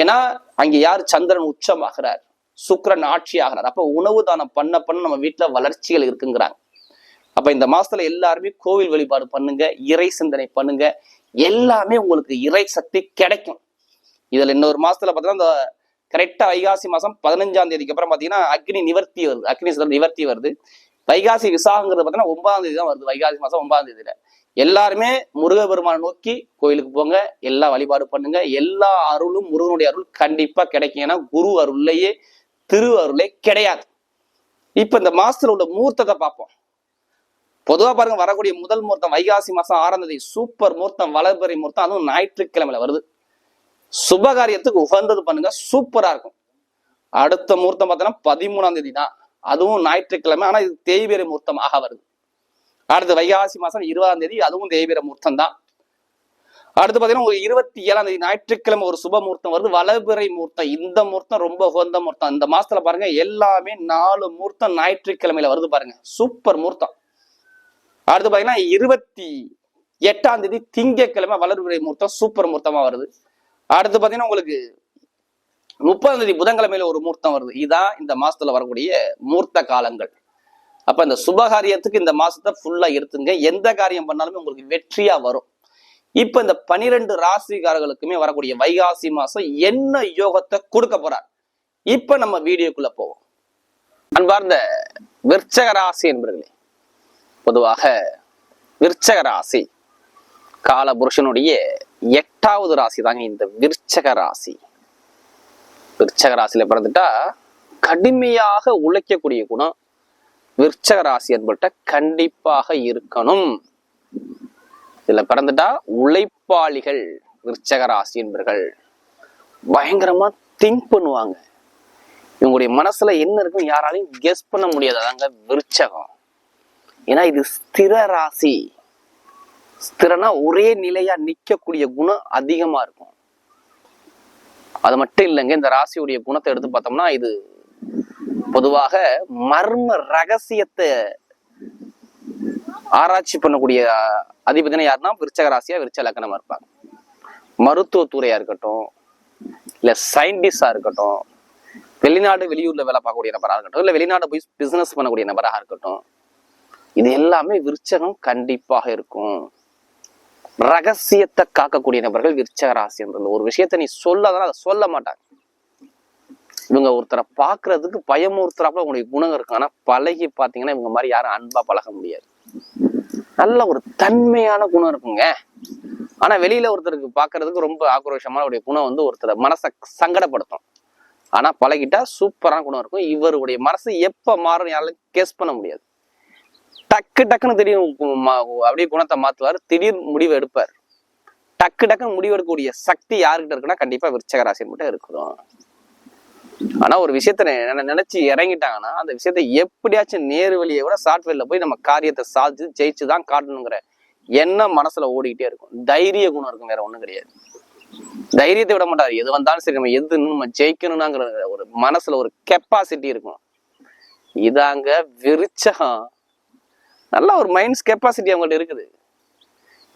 ஏன்னா அங்க யார் சந்திரன் உச்சமாகிறார்? சுக்கிரன் ஆட்சி ஆகிறார் அப்ப உணவு தானம் பண்ண பண்ண நம்ம வீட்டுல வளர்ச்சிகள் இருக்குங்கிறாங்க. அப்ப இந்த மாசத்துல எல்லாருமே கோவில் வழிபாடு பண்ணுங்க இறை சிந்தனை பண்ணுங்க. எல்லாமே உங்களுக்கு இறை சக்தி கிடைக்கும். இதுல இன்னொரு மாசத்துல பாத்தீங்கன்னா இந்த கரெக்டா வைகாசி மாசம் பதினஞ்சாம் தேதிக்கு அப்புறம் பாத்தீங்கன்னா அக்னி நிவர்த்தி வருது. அக்னி நிவர்த்தி வருது. வைகாசி விசாகங்கிறது பாத்தீங்கன்னா ஒன்பதாம் தேதி தான் வருது. வைகாசி மாசம் ஒன்பதாம் தேதியில. எல்லாருமே முருகபெருமானை நோக்கி கோயிலுக்கு போங்க எல்லா வழிபாடு பண்ணுங்க. எல்லா அருளும் முருகனுடைய அருள் கண்டிப்பா கிடைக்கும். ஏன்னா குரு அருள்லையே திரு அருளே கிடையாது. இப்ப இந்த மாசத்துல உள்ள மூர்த்தத்தை பார்ப்போம். பொதுவா பாருங்க வரக்கூடிய முதல் முகூர்த்தம் வைகாசி மாசம் ஆறாம் தேதி சூப்பர் முகூர்த்தம் வளர்பறை முகூர்த்தம் அதுவும் ஞாயிற்றுக்கிழமையில வருது. சுபகாரியத்துக்கு உகந்தது பண்ணுங்க சூப்பரா இருக்கும். அடுத்த முகூர்த்தம் பார்த்தோன்னா பதிமூணாம் தேதி தான் அதுவும் ஞாயிற்றுக்கிழமை ஆனா இது தேய்பெரி முகூர்த்தமாக வருது. அடுத்து வைகாசி மாசம் இருபதாம் தேதி அதுவும் தேய்பிரை முகூர்த்தம் தான் அடுத்து பார்த்தீங்கன்னா ஒரு இருபத்தி ஏழாம் தேதி ஞாயிற்றுக்கிழமை ஒரு சுப முகூர்த்தம் வருது. வலபிறை முகூர்த்தம் இந்த முகூர்த்தம் ரொம்ப உகந்த முகூர்த்தம் இந்த மாசத்துல பாருங்க எல்லாமே நாலு முகூர்த்தம் ஞாயிற்றுக்கிழமையில வருது பாருங்க. சூப்பர் முகூர்த்தம் அடுத்து பாத்தீங்கன்னா இருபத்தி எட்டாம் தேதி திங்கட்கிழமை வளர்பிறை முகூர்த்தம் சூப்பர் முகூர்த்தமா வருது. அடுத்து பாத்தீங்கன்னா உங்களுக்கு முப்பதாம் தேதி புதன்கிழமையில ஒரு முகூர்த்தம் வருது. இதுதான் இந்த மாசத்துல வரக்கூடிய மூர்த்த காலங்கள். அப்ப இந்த சுபகாரியத்துக்கு இந்த மாசத்தை ஃபுல்லா எடுத்துங்க. எந்த காரியம் பண்ணாலுமே உங்களுக்கு வெற்றியா வரும். இப்ப இந்த பனிரெண்டு ராசிக்காரர்களுக்குமே வரக்கூடிய வைகாசி மாசம் என்ன யோகத்தை கொடுக்க போறார்? இப்ப நம்ம வீடியோக்குள்ள போவோம். அன்பார்ந்த விற்சக ராசி என்பர்களே பொதுவாக விற்சக ராசி காலபுருஷனுடைய எட்டாவது ராசி தாங்க இந்த விற்சக ராசி. விற்சக ராசியில பிறந்துட்டா கடுமையாக உழைக்கக்கூடிய குணம் விருச்சக ராசி என்பட்ட கண்டிப்பாக இருக்கணும். இதுல பிறந்துட்டா உழைப்பாளிகள் விருச்சக ராசி என்பர்கள். பயங்கரமா திங்க் பண்ணுவாங்க. இவங்களுடைய மனசுல என்ன இருக்கும் யாராலையும் கெஸ் பண்ண முடியாது. அதாங்க விருச்சகம். ஏன்னா இது ஸ்திர ராசி. ஸ்திரனா ஒரே நிலையா நிக்கக்கூடிய குணம் அதிகமா இருக்கும். அது மட்டும் இல்லைங்க இந்த ராசியுடைய குணத்தை எடுத்து பார்த்தோம்னா இது பொதுவாக மர்ம ரகசியத்தை ஆராய்ச்சி பண்ணக்கூடிய அதிபதினா யாருன்னா விருச்சக ராசியா விருச்ச லக்கணமா இருப்பாங்க. மருத்துவத்துறையா இருக்கட்டும் இல்ல சயின்டிஸ்டா இருக்கட்டும் வெளிநாடு வெளியூர்ல வேலை பார்க்கக்கூடிய நபராக இருக்கட்டும் இல்ல வெளிநாடு போய் பிசினஸ் பண்ணக்கூடிய நபராக இருக்கட்டும் இது எல்லாமே விருச்சகம் கண்டிப்பாக இருக்கும். ரகசியத்தை காக்கக்கூடிய நபர்கள் விருச்சக என்று ஒரு விஷயத்த நீ சொல்லாதான் அதை சொல்ல மாட்டாங்க. இவங்க ஒருத்தரை பார்க்கிறதுக்கு பயமுறுத்துறாப்புல உங்களுடைய குணம் இருக்கு. ஆனா பழகி பார்த்தீங்கன்னா இவங்க மாதிரி யாரும் அன்பா பழக முடியாது. நல்ல ஒரு தன்மையான குணம் இருக்குங்க. ஆனா வெளியில ஒருத்தருக்கு பாக்குறதுக்கு ரொம்ப ஆக்ரோஷமான அவருடைய குணம் வந்து ஒருத்தரை மனசை சங்கடப்படுத்தும். ஆனா பழகிட்டா சூப்பரான குணம் இருக்கும். இவருடைய மனசு எப்ப மாறும் யாராலும் கேஸ் பண்ண முடியாது. டக்கு டக்குன்னு திடீர்னு அப்படியே குணத்தை மாத்துவார். திடீர் முடிவு எடுப்பார். டக்கு டக்குன்னு முடிவு எடுக்கக்கூடிய சக்தி யாருக்கிட்ட இருக்குன்னா கண்டிப்பா விருச்சக ராசி மட்டும் இருக்கிறோம். ஆனா ஒரு விஷயத்த நினைச்சு இறங்கிட்டாங்கன்னா அந்த விஷயத்த எப்படியாச்சும் நேரு வழியை விட சாஃப்ட்வேர்ல போய் நம்ம காரியத்தை சாதிச்சு ஜெயிச்சு தான் காட்டணுங்கிற எண்ணம் மனசுல ஓடிக்கிட்டே இருக்கும். தைரிய குணம் இருக்கும் வேற ஒண்ணும் கிடையாது. தைரியத்தை விட மாட்டாரு. எது வந்தாலும் சரி நம்ம எது நம்ம ஜெயிக்கணும்னாங்கிற ஒரு மனசுல ஒரு கெப்பாசிட்டி இருக்கும். இதாங்க விருச்சகம். நல்ல ஒரு மைண்ட்ஸ் கெப்பாசிட்டி அவங்கள்ட்ட இருக்குது.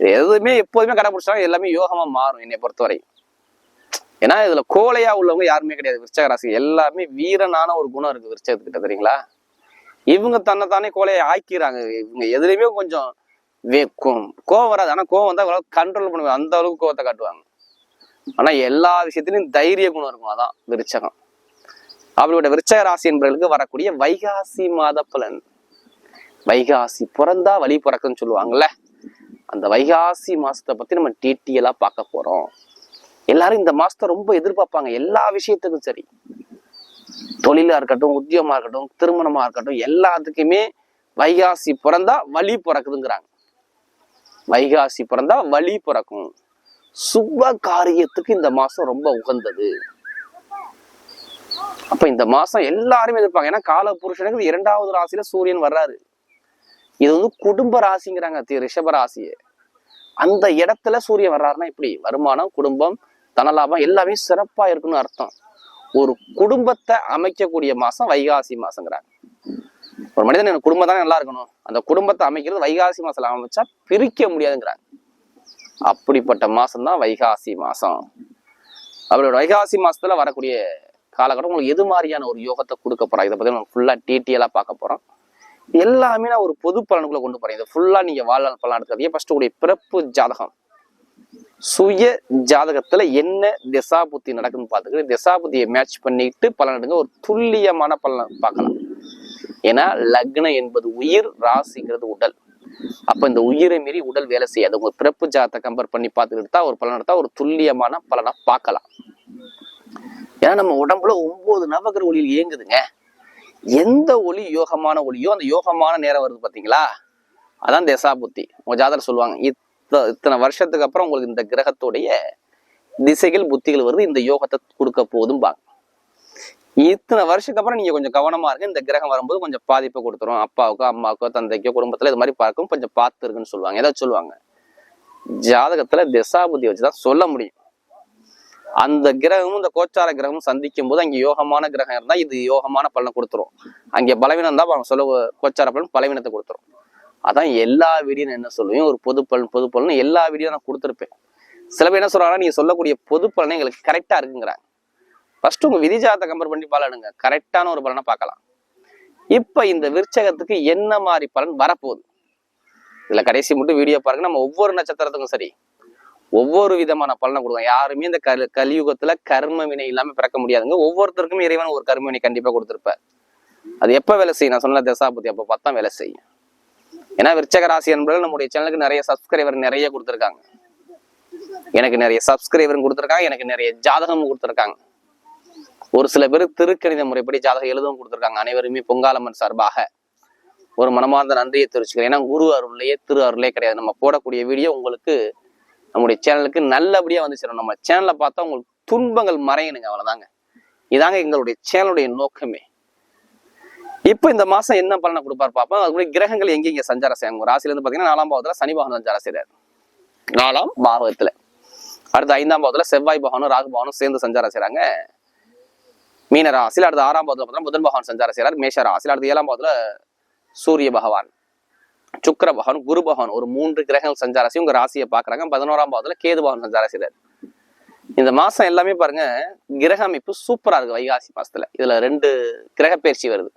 எதுவுமே எப்போதுமே கடைபிடிச்சாலும் எல்லாமே யோகமா மாறும் என்னை பொறுத்தவரை. ஏன்னா இதுல கோலையா உள்ளவங்க யாருமே கிடையாது. விருச்சக ராசி. எல்லாமே வீரனான ஒரு குணம் இருக்கு விருச்சகத்துக்கிட்ட தெரியுங்களா? இவங்க தன்னைத்தானே கோலையை ஆக்கிறாங்க இவங்க எதுலையுமே கொஞ்சம் வே- கோ- கோவம் வராது. ஆனா கோவம் வந்தா கண்ட்ரோல் பண்ணுவாங்க. அந்த அளவுக்கு கோவத்தை காட்டுவாங்க. ஆனா எல்லா விஷயத்திலும் தைரிய குணம் இருக்கும். அதான் விருச்சகம். அவளுடைய விருச்சக ராசி என்பவர்களுக்கு வரக்கூடிய வைகாசி மாத பலன். வைகாசி பிறந்தா வழி பிறக்குன்னு சொல்லுவாங்கல்ல. அந்த வைகாசி மாசத்தை பத்தி நம்ம டீட்டெயிலா பார்க்க போறோம். எல்லாரும் இந்த மாசத்தை ரொம்ப எதிர்பார்ப்பாங்க. எல்லா விஷயத்துக்கும் சரி. தொழிலா இருக்கட்டும் உத்தியமா இருக்கட்டும் திருமணமா இருக்கட்டும் எல்லாத்துக்குமே வைகாசி பிறந்தா வழி பிறக்குதுங்கிறாங்க. வைகாசி பிறந்தா வழி பிறக்கும். சுப காரியத்துக்கு இந்த மாசம் ரொம்ப உகந்தது. அப்ப இந்த மாசம் எல்லாருமே எதிர்ப்பாங்க ஏன்னா கால புருஷனுக்கு இரண்டாவது ராசியில சூரியன் வர்றாரு. இது வந்து குடும்ப ராசிங்கிறாங்க. தி- ரிஷப ராசியே. அந்த இடத்துல சூரியன் வர்றாருன்னா இப்படி வருமானம் குடும்பம் தனலாபம் எல்லாமே சிறப்பாக இருக்குன்னு அர்த்தம். ஒரு குடும்பத்தை அமைக்கக்கூடிய மாதம் வைகாசி மாதங்கிறாங்க ஒரு மனிதன் எனக்கு குடும்பம் தானே நல்லா இருக்கணும். அந்த குடும்பத்தை அமைக்கிறது வைகாசி மாசத்துல அமைச்சா பிரிக்க முடியாதுங்கிறாங்க. அப்படிப்பட்ட மாசம் தான் வைகாசி மாசம். அவரோட வைகாசி மாசத்துல வரக்கூடிய காலகட்டம் உங்களுக்கு எது மாதிரியான ஒரு யோகத்தை கொடுக்க போறாங்க இதை பத்தி நம்ம ஃபுல்லா டீட்டெயிலா பார்க்க போறோம். எல்லாமே நான் ஒரு பொது பலனுக்குள்ள கொண்டு போறேன். இதை ஃபுல்லா நீங்க வாழ்நாள் பலன் எடுத்துக்காதீங்க. ஃபர்ஸ்ட் உங்களுடைய பிறப்பு ஜாதகம். சுய ஜாதகத்துல என்ன திசாபுத்தி நடக்குதுன்னு பார்த்துக்கிட்டு திசாபுத்தியை மேட்ச் பண்ணிட்டு பலன் எடுங்க. ஒரு துல்லியமான பலன் பார்க்கலாம். ஏன்னா லக்னம் என்பது உயிர் ராசிங்கிறது உடல். அப்ப இந்த உயிரை மீறி உடல் வேலை செய்யாது. உங்க பிறப்பு ஜாதத்தை கம்பேர் பண்ணி பார்த்துக்கிட்டு தான் ஒரு பலன் எடுத்தா ஒரு துல்லியமான பலனை பார்க்கலாம். ஏன்னா நம்ம உடம்புல ஒன்பது நவகிர ஒளியில் இயங்குதுங்க. எந்த ஒளி யோகமான ஒளியோ அந்த யோகமான நேரம் வருது பாத்தீங்களா அதான் திசாபுத்தி. உங்க ஜாதகர் சொல்லுவாங்க இத்தனை வருஷத்துக்கு அப்புறம் உங்களுக்கு இந்த கிரகத்துடைய திசைகள் புத்திகள் வருது இந்த யோகத்தை கொடுக்க போதும்பாங்க இத்தனை வருஷத்துக்கு அப்புறம் நீங்க கொஞ்சம் கவனமா இருக்கு இந்த கிரகம் வரும்போது கொஞ்சம் பாதிப்பை கொடுத்துரும். அப்பாவுக்கோ அம்மாவுக்கோ தந்தைக்கோ குடும்பத்துல இது மாதிரி பார்க்கும் கொஞ்சம் பார்த்து இருக்குன்னு சொல்லுவாங்க. ஏதாவது சொல்லுவாங்க. ஜாதகத்துல திசாபுத்தி வச்சுதான் சொல்ல முடியும். அந்த கிரகமும் இந்த கோச்சார கிரகமும் சந்திக்கும் போது அங்க யோகமான கிரகம் இருந்தா இது யோகமான பலனை கொடுத்துரும். அங்கே பலவீனம் தான் அவங்க சொல்ல கோச்சார பலன் பலவீனத்தை கொடுத்துரும். அதான் எல்லா வீடியோ நான் என்ன சொல்லுவேன்? ஒரு பொது பொதுப்பலன் எல்லா வீடியோ நான் கொடுத்துருப்பேன். சில பேர் என்ன சொல்றாங்கன்னா நீங்க சொல்லக்கூடிய பொது எங்களுக்கு கரெக்டா இருக்குங்கிறாங்க. ஃபர்ஸ்ட் உங்க விதிஜாத்தை கம்பேர் பண்ணி பலனுங்க கரெக்டான ஒரு பலனை பார்க்கலாம். இப்ப இந்த விருச்சகத்துக்கு என்ன மாதிரி பலன் வரப்போகுது? இதுல கடைசி மட்டும் வீடியோ பாருங்க. நம்ம ஒவ்வொரு நட்சத்திரத்துக்கும் சரி ஒவ்வொரு விதமான பலனை கொடுக்கும் யாருமே இந்த கல் கலியுகத்துல கர்ம வினை இல்லாம பிறக்க முடியாதுங்க. ஒவ்வொருத்தருக்குமே இறைவன் ஒரு கர்ம வினை கண்டிப்பா கொடுத்துருப்பார். அது எப்ப வேலை செய்யும்? நான் சொன்ன தசாபதி அப்ப பார்த்தா வேலை செய்யும். ஏன்னா விருச்சக ராசி என்பது நம்முடைய சேனலுக்கு நிறைய சப்ஸ்கிரைபர் நிறைய கொடுத்துருக்காங்க. எனக்கு நிறைய சப்ஸ்கிரைபரும் கொடுத்துருக்காங்க எனக்கு நிறைய ஜாதகமும் கொடுத்துருக்காங்க. ஒரு சில பேர் திருக்கணித முறைப்படி ஜாதகம் எழுதவும் கொடுத்துருக்காங்க. அனைவருமே பொங்காலம்மன் சார்பாக ஒரு மனமார்ந்த நன்றியை தெரிவிச்சுக்கிறேன். ஏன்னா குரு அருள்லையே திரு அருளே கிடையாது. நம்ம போடக்கூடிய வீடியோ உங்களுக்கு நம்முடைய சேனலுக்கு நல்லபடியாக வந்து சேரும். நம்ம சேனலை பார்த்தா உங்களுக்கு துன்பங்கள் மறையணுங்க அவ்வளோதாங்க இதாங்க எங்களுடைய சேனலுடைய நோக்கமே. இப்போ இந்த மாசம் என்ன பலனை கொடுப்பார் பார்ப்போம். அதுக்குரிய கிரகங்கள் எங்க இங்க சஞ்சாரம் செய்யும் உங்க ராசியில இருந்து பாத்தீங்கன்னா நாலாம் பாவத்துல சனி பகவான் சஞ்சாரம் செய்யறாரு நாலாம் பாவத்துல அடுத்து ஐந்தாம் பாவத்துல செவ்வாய் பகவானும் ராகு பகவானும் சேர்ந்து சஞ்சாரம் செய்யறாங்க மீன ராசியில் அடுத்து ஆறாம் பாவத்துல பார்த்தீங்கன்னா புதன் பகவான் சஞ்சாரம் செய்றாரு மேஷ ராசியில் அடுத்து ஏழாம் பாவத்துல சூரிய பகவான் சுக்கர பகவான் குரு பகவான் ஒரு மூன்று கிரகங்கள் சஞ்சாரம் செய்யும் உங்க ராசியை பாக்குறாங்க பதினோராம் பாவத்துல கேது பகவான் சஞ்சாரம் செய்றாரு. இந்த மாசம் எல்லாமே பாருங்க கிரக அமைப்பு சூப்பரா இருக்கு வைகாசி மாசத்துல. இதுல ரெண்டு கிரக பயிற்சி வருது.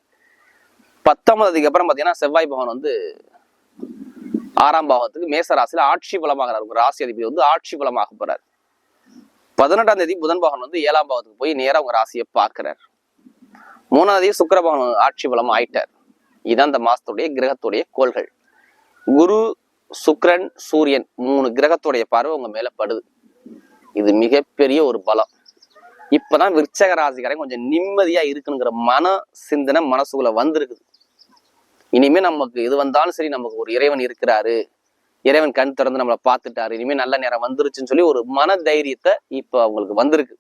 பத்தொன்பதுக்கு அப்புறம் பாத்தீங்கன்னா செவ்வாய் பகவான் வந்து ஆறாம் பாவத்துக்கு மேச ராசியில ஆட்சி பலமாகிறார். ஒரு ராசி அதிபதி வந்து ஆட்சி பலமாக போறார். பதினெட்டாம் தேதி புதன் பகவான் வந்து ஏழாம் பாவத்துக்கு போய் நேராக உங்க ராசியை பார்க்கிறார். மூணாம் தேதி சுக்கர பகவான் ஆட்சி பலம் ஆயிட்டார். இதுதான் இந்த மாசத்துடைய கிரகத்துடைய கோள்கள். குரு சுக்ரன் சூரியன் மூணு கிரகத்துடைய பார்வை உங்க மேல படுது. இது மிகப்பெரிய ஒரு பலம். இப்பதான் விருச்சக ராசிக்காரன் கொஞ்சம் நிம்மதியா இருக்குங்கிற மன சிந்தனை மனசுக்குள்ள வந்திருக்குது. இனிமே நமக்கு இது வந்தாலும் சரி நமக்கு ஒரு இறைவன் இருக்கிறாரு. இறைவன் கண் திறந்து நம்மளை பார்த்துட்டாரு. இனிமே நல்ல நேரம் வந்துருச்சுன்னு சொல்லி ஒரு மன தைரியத்தை இப்போ அவங்களுக்கு வந்திருக்கு.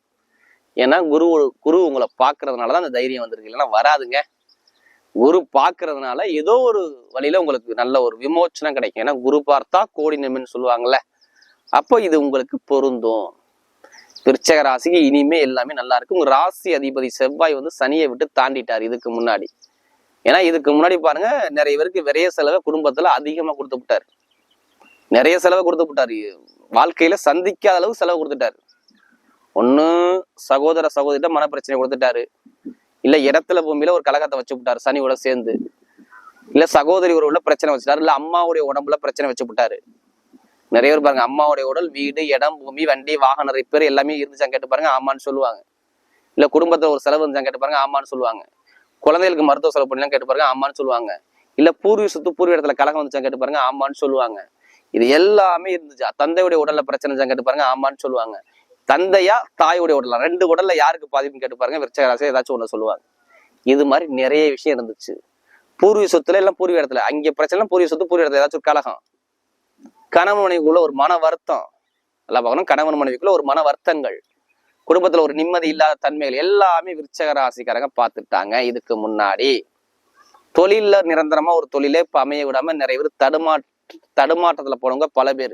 ஏன்னா குரு குரு உங்களை பார்க்கறதுனாலதான் அந்த தைரியம் வந்திருக்கு. இல்லைன்னா வராதுங்க. குரு பார்க்கறதுனால ஏதோ ஒரு வழியில உங்களுக்கு நல்ல ஒரு விமோச்சனம் கிடைக்கும். ஏன்னா குரு பார்த்தா கோடி நிமின்னு சொல்லுவாங்கல்ல. அப்போ இது உங்களுக்கு பொருந்தும். விருச்சக ராசிக்கு இனிமே எல்லாமே நல்லா இருக்கும். ராசி அதிபதி செவ்வாய் வந்து சனியை விட்டு தாண்டிட்டார் இதுக்கு முன்னாடி. ஏன்னா இதுக்கு முன்னாடி பாருங்க நிறைய பேருக்கு விரைய செலவை குடும்பத்துல அதிகமா கொடுத்து விட்டார். நிறைய செலவை கொடுத்து விட்டார். வாழ்க்கையில சந்திக்காத அளவு செலவு கொடுத்துட்டாரு. ஒண்ணு சகோதர சகோதரிட்ட மன பிரச்சனை கொடுத்துட்டாரு. இல்ல இடத்துல பூமியில ஒரு கலகத்தை வச்சு விட்டாரு சனியோட சேர்ந்து. இல்ல சகோதரி உறவுல பிரச்சனை வச்சுட்டாரு இல்ல அம்மாவுடைய உடம்புல பிரச்சனை வச்சு விட்டாரு. நிறைய பேர் பாருங்க அம்மாவுடைய உடல் வீடு இடம் பூமி வண்டி வாகன ரிப்பேர் எல்லாமே இருந்துச்சான்னு கேட்டு பாருங்க ஆமான்னு சொல்லுவாங்க. இல்ல குடும்பத்துல ஒரு செலவு இருந்தாங்க கேட்டு பாருங்க ஆமான்னு சொல்லுவாங்க. குழந்தைகளுக்கு மருத்துவ செலவு பண்ணலாம் கேட்டு பாருங்க ஆமான்னு சொல்லுவாங்க. இல்ல பூர்வீக சொத்து பூர்வீக இடத்துல கலகம் வந்துச்சா கேட்டு பாருங்க ஆமான்னு சொல்லுவாங்க. இது எல்லாமே இருந்துச்சு? தந்தையுடைய உடல்ல பிரச்சனை கேட்டு பாருங்க ஆமான்னு சொல்லுவாங்க. தந்தையா தாயுடைய உடல்ல ரெண்டு உடல்ல யாருக்கு பாதிப்புன்னு கேட்டு பாருங்க விருச்சகராசி ஏதாச்சும் ஒண்ணு சொல்லுவாங்க. இது மாதிரி நிறைய விஷயம் இருந்துச்சு. பூர்வீக சொத்துல எல்லாம் பூர்வீக இடத்துல? அங்க பிரச்சனை பூர்வீக சொத்து பூர்வீக இடத்துல ஏதாச்சும் கலகம். கணவன் மனைவிக்குள்ள ஒரு மன வருத்தம். எல்லாம் பார்க்கணும் கணவன் மனைவிக்குள்ள ஒரு மன வருத்தங்கள். குடும்பத்துல ஒரு நிம்மதி இல்லாத தன்மைகள் எல்லாமே விருச்சக ராசிக்காரங்க பார்த்துட்டாங்க இதுக்கு முன்னாடி தொழில்ல நிரந்தரமா ஒரு தொழிலே இப்ப அமைய விடாம நிறைய பேர் தடுமாற்ற தடுமாற்றத்துல போனவங்க பல பேர்.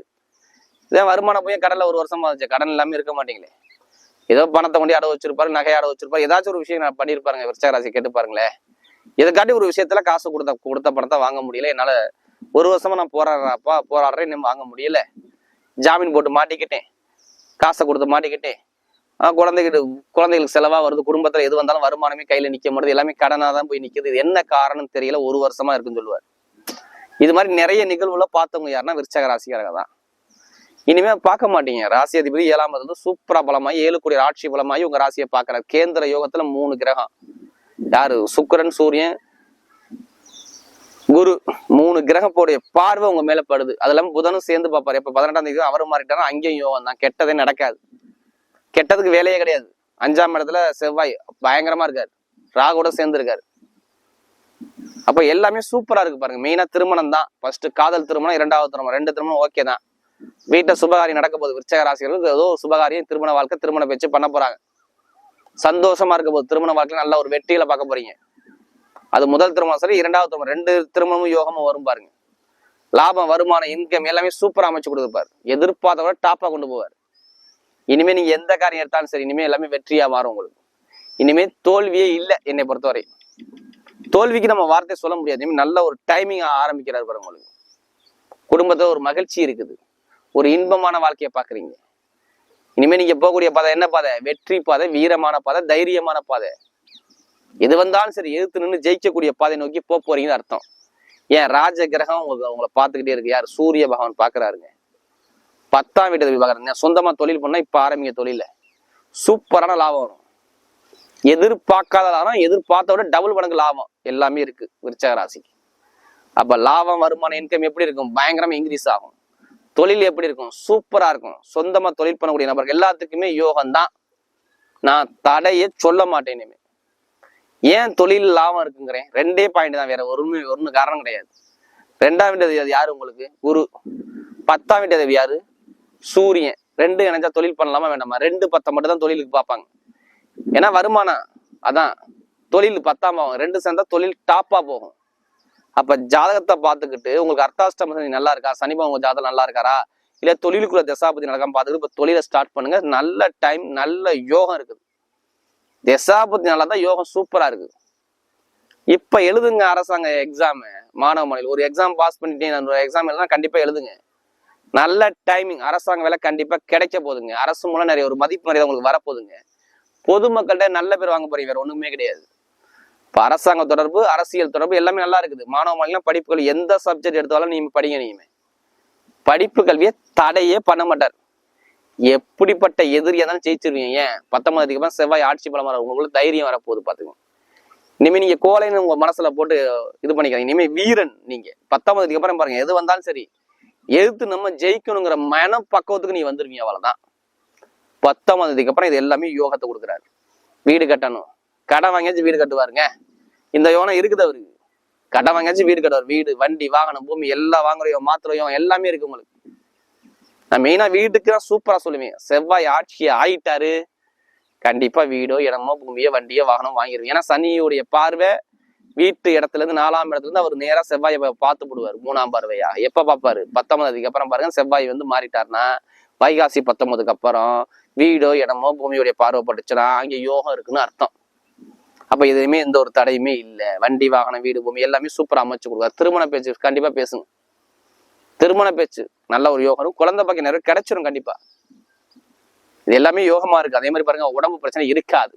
இதே வருமானம் போய் கடல்ல ஒரு வருஷமா இருந்துச்சு கடன் இல்லாம இருக்க மாட்டீங்களே. ஏதோ பணத்தை கொண்டு அடவு வச்சிருப்பாரு நகை அடவு வச்சிருப்பாரு. ஏதாச்சும் ஒரு விஷயம் நான் பண்ணியிருப்பாருங்க விருச்சக ராசி கேட்டு பாருங்களேன். இதுக்காட்டி ஒரு விஷயத்துல காசு கொடுத்த கொடுத்த பணத்தை வாங்க முடியல? என்னால ஒரு வருஷமா நான் போராடுறப்பா போராடுறேன் இன்னும் வாங்க முடியல. ஜாமீன் போட்டு மாட்டிக்கிட்டேன். காசை கொடுத்து மாட்டிக்கிட்டேன். குழந்தைகிட்ட குழந்தைகளுக்கு செலவா வருது குடும்பத்துல எது வந்தாலும் வருமானமே கையில நிக்க மாட்டேது எல்லாமே கடனாக தான் போய் நிக்குது. இது என்ன காரணம் தெரியல ஒரு வருஷமா இருக்குன்னு சொல்லுவார். இது மாதிரி நிறைய நிகழ்வுல பார்த்தவங்க யாருன்னா விருச்சக ராசிக்காரங்க தான். இனிமே பார்க்க மாட்டீங்க. ராசி அதிபதி ஏழாம் வந்து சூப்பரா பலமாயி ஏழு கோடி ஆட்சி பலமாயி உங்க ராசியை பார்க்கறாரு. கேந்திர யோகத்துல மூணு கிரகம். யாரு? சுக்கிரன் சூரியன் குரு. மூணு கிரகப்போடைய பார்வை உங்க மேல படுது. அது இல்லாம புதனும் சேர்ந்து பார்ப்பாரு. இப்ப பதினெட்டாம் தேதி அவரும் மாறிட்டாரா அங்கேயும் யோகம் தான் கெட்டதே நடக்காது. கெட்டதுக்கு வேலையே கிடையாது. அஞ்சாம் இடத்துல செவ்வாய் பயங்கரமா இருக்காரு. ராகுட சேர்ந்து இருக்காரு அப்ப எல்லாமே சூப்பரா இருக்கு பாருங்க. மெயினா திருமணம் தான். ஃபர்ஸ்ட் காதல் திருமணம் இரண்டாவது திருமணம். ரெண்டு திருமணம் ஓகே தான். வீட்டுல சுபகாரியம் நடக்க போகுது. விருச்சக ராசிகளுக்கு ஏதோ சுபகாரியம் திருமண வாழ்க்கை திருமண பேச்சு பண்ண போறாங்க. சந்தோஷமா இருக்க போது திருமண வாழ்க்கையில நல்ல ஒரு வெற்றியில பார்க்க போறீங்க. அது முதல் திருமணம் சரி இரண்டாவது திருமணம். ரெண்டு திருமணமும் யோகமும் வரும் பாருங்க. லாபம் வருமானம் இன்கம் எல்லாமே சூப்பரா அமைச்சு கொடுத்துருப்பாரு எதிர்பார்த்த விட டாப்பா கொண்டு போவார். இனிமே நீங்க எந்த காரியம் எடுத்தாலும் சரி இனிமே எல்லாமே வெற்றியா மாறும் உங்களுக்கு. இனிமே தோல்வியே இல்லை என்னை பொறுத்தவரை. தோல்விக்கு நம்ம வார்த்தை சொல்ல முடியாது. இனிமேல் நல்ல ஒரு டைமிங் ஆரம்பிக்கிறார் பாருங்க உங்களுக்கு. குடும்பத்துல ஒரு மகிழ்ச்சி இருக்குது. ஒரு இன்பமான வாழ்க்கையை பாக்குறீங்க இனிமே நீங்க போகக்கூடிய பாதை என்ன பாதை? வெற்றி பாதை வீரமான பாதை தைரியமான பாதை. எது வந்தாலும் சரி எதிர்த்து நின்று ஜெயிக்கக்கூடிய பாதை நோக்கி போக போறீங்கன்னு அர்த்தம். ஏன் ராஜ கிரகம் உங்களுக்கு உங்களை பார்த்துக்கிட்டே இருக்கு. யார்? சூரிய பகவான் பாக்குறாருங்க பத்தாம் வீட்டு பாக்குறாங்க சொந்தமாக தொழில் பண்ணால் இப்போ ஆரம்பிங்க தொழில சூப்பரான லாபம் வரும். எதிர்பார்க்காத லாபம் எதிர்பார்த்த விட டபுள் மடங்கு லாபம். எல்லாமே இருக்கு விருச்சக ராசிக்கு. அப்போ லாபம் வருமானம் இன்கம் எப்படி இருக்கும்? பயங்கரமாக இன்க்ரீஸ் ஆகும். தொழில் எப்படி இருக்கும்? சூப்பராக இருக்கும். சொந்தமாக தொழில் பண்ணக்கூடிய நபர்கள் எல்லாத்துக்குமே யோகம் தான் நான் தடையே சொல்ல மாட்டேன் இனிமே. ஏன் தொழில் லாபம் இருக்குங்கிறேன்? ரெண்டே பாயிண்ட் தான். வேற ஒருமே ஒன்றும் காரணம் கிடையாது. ரெண்டாம் வீட்டு அது யாரு உங்களுக்கு? குரு. பத்தாம் வீட்டு தேவி யாரு? சூரியன் ரெண்டு இணைஞ்சா தொழில் பண்ணலாமா வேண்டாமா? ரெண்டு பத்தை மட்டும் தான் தொழிலுக்கு பார்ப்பாங்க. ஏன்னா வருமானம் அதான் தொழில் பத்தாம் ஆகும் ரெண்டு சேர்ந்தா தொழில் டாப்பா போகும். அப்ப ஜாதகத்தை பார்த்துக்கிட்டு உங்களுக்கு அர்த்தாஷ்டம சனி நல்லா இருக்கா? சனி உங்க ஜாதகம் நல்லா இருக்காரா? இல்ல தொழிலுக்குள்ள தசாபதி நடக்காம பார்த்துக்கிட்டு இப்ப தொழிலை ஸ்டார்ட் பண்ணுங்க. நல்ல டைம் நல்ல யோகம் இருக்குது. தசாபதி நல்லா தான் யோகம் சூப்பரா இருக்குது. இப்ப எழுதுங்க அரசாங்க எக்ஸாமு மாணவ மாணவி ஒரு எக்ஸாம் பாஸ் பண்ணிட்டீங்க ஒரு எக்ஸாம் எழுதுனா கண்டிப்பா எழுதுங்க. நல்ல டைமிங் அரசாங்க வேலை கண்டிப்பா கிடைக்க போதுங்க அரசு மூலம் நிறைய ஒரு மதிப்பு மரியாதை உங்களுக்கு வரப்போகுதுங்க. பொதுமக்கள்கிட்ட நல்ல பேர் வாங்க போறீங்க. வேற ஒண்ணுமே கிடையாது. இப்போ அரசாங்க தொடர்பு அரசியல் தொடர்பு எல்லாமே நல்லா இருக்குது. மாணவ மாணவிகள் படிப்புகள் எந்த சப்ஜெக்ட் எடுத்தாலும் நீங்க படிங்க நீங்க. படிப்பு கல்வியை தடையே பண்ண மாட்டார். எப்படிப்பட்ட எதிரியாக தான் ஜெயிச்சிருவீங்க. ஏன்? பத்தொன்பதுக்கு அப்புறம் செவ்வாய் ஆட்சி பலம் வர உங்களுக்குள்ள தைரியம் வரப்போகுது பார்த்துக்கோங்க இனிமே நீங்க கோலைன்னு உங்க மனசுல போட்டு இது பண்ணிக்காதீங்க. இனிமே வீரன் நீங்க. பத்தொன்பதுக்கு அப்புறம் பாருங்க. எது வந்தாலும் சரி. எதிர்த்து நம்ம ஜெயிக்கணுங்கிற மன பக்குவத்துக்கு நீ வந்துருவீங்க அவ்வளவுதான். பத்தாம் தேதிக்கு அப்புறம் இது எல்லாமே யோகத்தை கொடுக்குறாரு. வீடு கட்டணும். கடன் வாங்கியாச்சும் வீடு கட்டுவாருங்க. இந்த யோகம் இருக்குது அவருக்கு. கடன் வாங்கியாச்சும் வீடு கட்டுவார். வீடு வண்டி வாகனம் பூமி எல்லாம் வாங்குறையோ மாத்திரையோ எல்லாமே இருக்கு உங்களுக்கு. நான் மெயினா வீட்டுக்கு தான் சூப்பரா சொல்லுவேன். செவ்வாய் ஆட்சி ஆயிட்டாரு. கண்டிப்பா வீடோ இடமோ பூமியோ வண்டியோ வாகனம் வாங்கிடுவேன் ஏன்னா சனியுடைய பார்வை வீட்டு இடத்துல இருந்து நாலாம் இடத்துல இருந்து அவர் நேரா செவ்வாயை பார்த்து விடுவார் மூணாம் பார்வையா. எப்ப பார்ப்பாரு? பத்தொன்பதுக்கு அப்புறம் பாருங்க செவ்வாய் வந்து மாறிட்டாருன்னா வைகாசி பத்தொன்பதுக்கு அப்புறம் வீடோ இடமோ பூமியோடைய பார்வைப்பட்டுச்சுன்னா அங்கே அங்க யோகம் இருக்குன்னு அர்த்தம். அப்ப எதுவுமே எந்த ஒரு தடையுமே இல்லை. வண்டி வாகனம் வீடு பூமி எல்லாமே சூப்பரா அமைச்சு கொடுக்குறாரு. திருமண பேச்சு கண்டிப்பா பேசுங்க. திருமண பேச்சு நல்ல ஒரு யோகம் குழந்தை பாக்கி நிறைய கிடைச்சிரும் கண்டிப்பா. இது எல்லாமே யோகமா இருக்கு. அதே மாதிரி பாருங்க உடம்பு பிரச்சனை இருக்காது.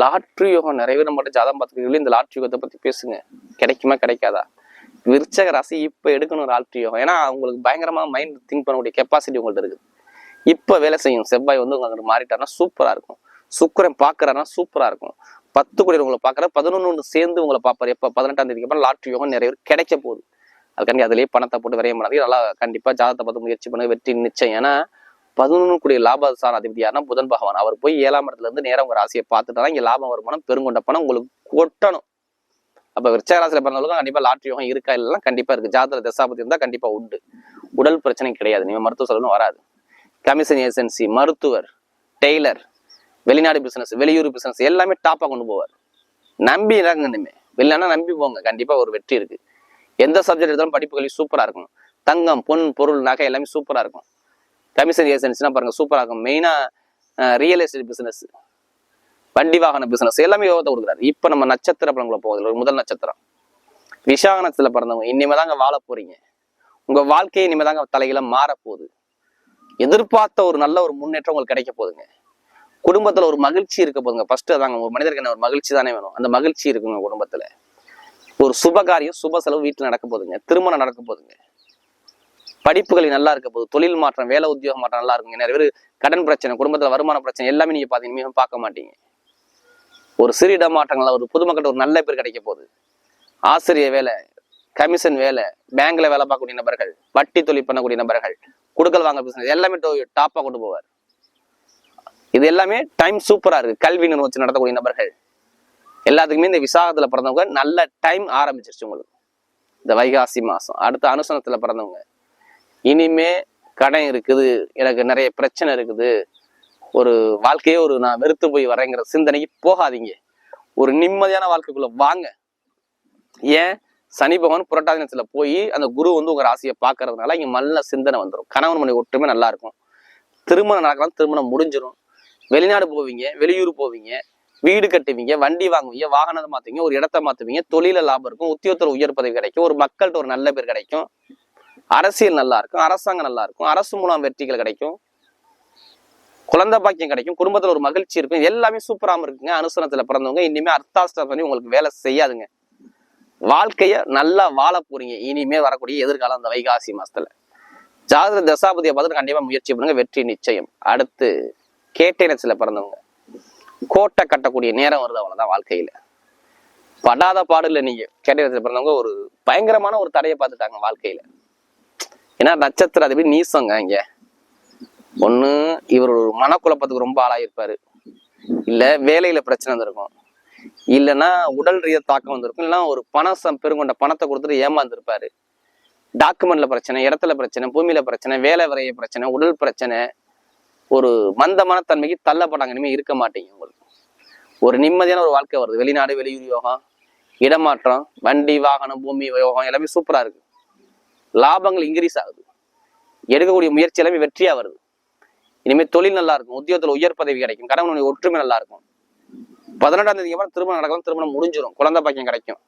லாட்ரி யோகம் நிறைய பேர் மட்டும் ஜாதகம் பார்த்துக்கிறீங்களே இந்த லாட்ரி யோகத்தை பத்தி பேசுங்க. கிடைக்குமா கிடைக்காதா? விருச்சக ராசி இப்ப எடுக்கணும் லாட்ரி யோகம். ஏன்னா உங்களுக்கு பயங்கரமா மைண்ட் திங்க் பண்ணக்கூடிய கெப்பாசிட்டி உங்கள்ட்ட இருக்குது. இப்ப வேலை செய்யும் செவ்வாய் வந்து உங்களுக்கு மாறிட்டாருன்னா சூப்பரா இருக்கும். சுக்கரன் பாக்குறாருன்னா சூப்பரா இருக்கும். பத்து கோடி உங்களை பாக்குற பதினொன்னு சேர்ந்து உங்களை பார்ப்பாரு. எப்ப? பதினெட்டாம் தேதிக்கு அப்புறம் லாட்ரி யோகம் நிறைய பேர் கிடைக்க போகுது. அதுக்காண்டி அதுலயே பணத்தை போட்டு விரைய பண்ணாதீங்க. நல்லா கண்டிப்பா ஜாதகத்தை பார்த்து முயற்சி பண்ண வெற்றி நிச்சயம். ஏன்னா பதினொன்று கூடிய லாபசான அதிபதி யாருன்னா புதன் பகவான். அவர் போய் ஏழாம் இடத்துல இருந்து நேரம் உங்க ராசியை பார்த்துட்டா இங்க லாபம் வருமானம் பெருங்கொண்ட பணம் உங்களுக்கு கொட்டணும். அப்ப விருச்சக ராசியில பிறந்தவங்களுக்கும் கண்டிப்பா லாட்ரி யோகம் இருக்கா இல்லைன்னா கண்டிப்பா இருக்கு. ஜாதக தசாபதி இருந்தா கண்டிப்பா உண்டு. உடல் பிரச்சனை கிடையாது. நீங்க மருத்துவ செலவும் வராது. கமிஷன் ஏஜென்சி மருத்துவர் டெய்லர் வெளிநாடு பிசினஸ் வெளியூர் பிசினஸ் எல்லாமே டாப்பா கொண்டு போவார். நம்பி இறங்க இனிமே. இல்லைன்னா நம்பி போங்க. கண்டிப்பா ஒரு வெற்றி இருக்கு. எந்த சப்ஜெக்ட் எடுத்தாலும் படிப்பு சூப்பரா இருக்கும் தங்கம் பொன் பொருள் நகை எல்லாமே சூப்பரா இருக்கும் கமிஷன் ஏஜென்சினா பாருங்க சூப்பராக இருக்கும். மெயினா ரியல் எஸ்டேட் பிசினஸ் வண்டி வாகன பிசினஸ் எல்லாமே யோகத்தை கொடுக்குறாரு. இப்ப நம்ம நட்சத்திர பலன்களை போகுது ஒரு முதல் நட்சத்திரம். விசாகனத்துல பிறந்தவங்க இனிமே தாங்க வாழ போறீங்க. உங்க வாழ்க்கையை இனிமே தாங்க தலையில மாறப்போகுது. போகுது எதிர்பார்த்த ஒரு நல்ல ஒரு முன்னேற்றம் உங்களுக்கு கிடைக்க போகுதுங்க. குடும்பத்துல ஒரு மகிழ்ச்சி இருக்க போதுங்க ஃபர்ஸ்ட் அதாங்க ஒரு மனிதருக்கு என்ன ஒரு மகிழ்ச்சி தானே வேணும். அந்த மகிழ்ச்சி இருக்குங்க குடும்பத்துல. ஒரு சுபகாரியம் சுப செலவு வீட்டுல நடக்க போதுங்க திருமணம் நடக்க போகுதுங்க. படிப்புகள் நல்லா இருக்க போகுது. தொழில் மாற்றம் வேலை உத்தியோக மாற்றம் நல்லா இருக்குங்க. நிறைய பேர் கடன் பிரச்சனை குடும்பத்துல வருமான பிரச்சனை எல்லாமே நீங்க பாத்தீங்கன்னா பார்க்க மாட்டீங்க. ஒரு சிறு இடமாற்றங்கள் ஒரு பொதுமக்கள் ஒரு நல்ல பேர் கிடைக்க போகுது. ஆசிரியர் வேலை கமிஷன் வேலை பேங்க்ல வேலை பார்க்கக்கூடிய நபர்கள் வட்டி தொழில் பண்ணக்கூடிய நபர்கள் குடுக்கல் வாங்க பிசினஸ் எல்லாமே டாப்பா கொண்டு போவார். இது எல்லாமே டைம் சூப்பரா இருக்கு. கல்வி நிறுவனம் நடத்தக்கூடிய நபர்கள். எல்லாத்துக்குமே இந்த விசாகத்துல பிறந்தவங்க நல்ல டைம் ஆரம்பிச்சிருச்சு உங்களுக்கு. இந்த வைகாசி மாசம். அடுத்த அனுசனத்துல பிறந்தவங்க. இனிமே கடன் இருக்குது எனக்கு நிறைய பிரச்சனை இருக்குது. ஒரு வாழ்க்கையே ஒரு நான் வெறுத்து போய் வரேங்கிற சிந்தனைக்கு போகாதீங்க. ஒரு நிம்மதியான வாழ்க்கைக்குள்ள வாங்க. ஏன்? சனி பகவான் புரட்டாதி போய் அந்த குரு வந்து உங்க ராசியை பார்க்கறதுனால இங்க நல்ல சிந்தனை வந்துடும் கணவன் மனைவி ஒற்றுமை நல்லா இருக்கும். திருமணம் நடக்கலாம் திருமணம் முடிஞ்சிடும் வெளிநாடு போவீங்க வெளியூர் போவீங்க வீடு கட்டுவீங்க வண்டி வாங்குவீங்க வாகனத்தை மாத்துவீங்க ஒரு இடத்த மாத்துவீங்க தொழில லாபம் இருக்கும் உத்தியோகத்தில் உயர் பதவி கிடைக்கும் ஒரு மக்கள்கிட்ட ஒரு நல்ல பேர் கிடைக்கும். அரசியல் நல்லா இருக்கும் அரசாங்கம் நல்லா இருக்கும் அரசு மூலம் வெற்றிகள் கிடைக்கும். குழந்தை பாக்கியம் கிடைக்கும் குடும்பத்தில் ஒரு மகிழ்ச்சி இருக்கும் எல்லாமே சூப்பராம இருக்குங்க. அனுசனத்துல பிறந்தவங்க இனிமே அர்த்தாஷ்டம் பண்ணி உங்களுக்கு வேலை செய்யாதுங்க. வாழ்க்கைய நல்லா வாழ போறீங்க. இனிமே வரக்கூடிய எதிர்காலம் அந்த வைகாசி மாசத்துல. ஜாதக தசாபதியை பார்த்துட்டு கண்டிப்பா முயற்சி பண்ணுங்க. வெற்றி நிச்சயம். அடுத்து கேட்டேனத்துல பிறந்தவங்க. கோட்டை கட்டக்கூடிய நேரம் வருது அவ்வளவுதான் வாழ்க்கையில. படாத பாடு இல்லை நீங்க கேட்டேனத்துல பிறந்தவங்க ஒரு பயங்கரமான ஒரு தடையை பார்த்துட்டாங்க வாழ்க்கையில. ஏன்னா நட்சத்திர அதிபதி நீசங்க இங்க. ஒண்ணு இவர் ஒரு மனக்குழப்பத்துக்கு ரொம்ப ஆளாயிருப்பாரு. இல்ல வேலையில பிரச்சனை வந்திருக்கும். இல்லைன்னா உடல் ரீதியா தாக்கம் வந்திருக்கும். இல்லைன்னா ஒரு பணம் பெருங்கொண்ட பணத்தை கொடுத்துட்டு ஏமாந்துருப்பாரு. டாக்குமெண்ட்ல பிரச்சனை இடத்துல பிரச்சனை பூமியில பிரச்சனை வேலை விரைய பிரச்சனை உடல் பிரச்சனை ஒரு மந்தமான தன்மைக்கு தள்ளப்பட்டாங்க. இனிமேல் இருக்க மாட்டீங்க உங்களுக்கு ஒரு நிம்மதியான ஒரு வாழ்க்கை வருது. வெளிநாடு வெளியூர் யோகம் இடமாற்றம் வண்டி வாகனம் பூமி யோகம் எல்லாமே சூப்பரா இருக்கு. லாபங்கள் இன்க்ரீஸ் ஆகுது. எடுக்கக்கூடிய முயற்சி எல்லாமே வெற்றியா வருது. இனிமேல் தொழில் நல்லா இருக்கும் உத்தியோகத்தில் உயர் பதவி கிடைக்கும் கணவனுடைய ஒற்றுமை நல்லா இருக்கும். பதினெட்டாம் தேதிக்கு அப்புறம் திருமணம் நடக்கலாம் திருமணம் முடிஞ்சிடும் குழந்தை பாக்கியம் கிடைக்கும்.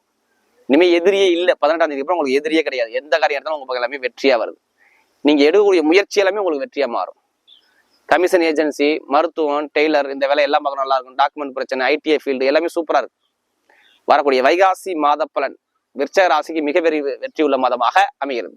இனிமேல் எதிரியே இல்லை பதினெட்டாம் தேதிக்கு அப்புறம் உங்களுக்கு எதிரியே கிடையாது. எந்த காரியம் இருந்தாலும் உங்களுக்கு எல்லாமே வெற்றியா வருது. நீங்க எடுக்கக்கூடிய முயற்சி எல்லாமே உங்களுக்கு வெற்றியா மாறும். கமிஷன் ஏஜென்சி மருத்துவம் டெய்லர் இந்த வேலை எல்லாம் பார்க்க நல்லா இருக்கும். டாக்குமெண்ட் பிரச்சனை ஐடிஐ ஃபீல்டு எல்லாமே சூப்பராக இருக்கு. வரக்கூடிய வைகாசி மாத பலன். விருச்சக ராசிக்கு மிக பெரிய வெற்றியுள்ள மாதமாக அமைகிறது.